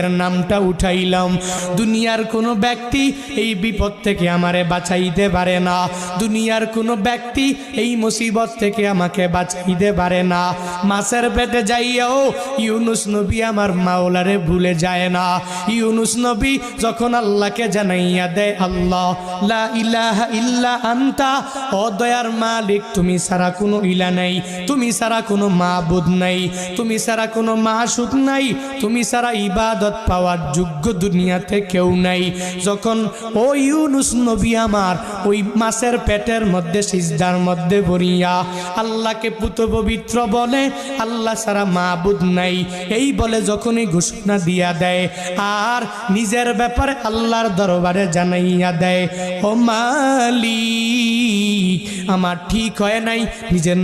এর নামটা উঠাইলাম। দুনিয়ার কোনো ব্যক্তি এই বিপদ থেকে আমারে বাঁচাইতে পারে না। দুনিয়ার কোনো ব্যক্তি এই মুসিবত থেকে আমাকে বাঁচাইতে পারে না। মাছের পেটে যাইয়াও ইউনুস নবী আমার মাওলারে ভুলে যায় না। ইউনুস নবী যখন আল্লাহকে জানাইয়া দেয়, আল্লাহ, লা ইলাহা ইল্লা আন্তা, ও দয়ার মালিক, তুমি ছাড়া কোনো ইলা নাই, তুমি ছাড়া কোনো মাবুদ নাই, তুমি ছাড়া কোনো মাসুক নাই, তুমি ছাড়া ইবাদত পাওয়ার যোগ্য দুনিয়াতে কেউ নাই। যখন ও ইউনুস নবী আমার ওই মাছের পেটের মধ্যে, সিজদার মধ্যে বরিয়া আল্লাহকে পুত পবিত্র বলে, আল্লাহ ছাড়া মাবুদ নাই। এই বলে যখনই ঘোষণা দিয়া দেয়, আর নিজের ব্যাপারে আল্লাহর দরবারে জানাইয়া দেয়, ও মালি আমার ঠিক হয় নাই, নিজের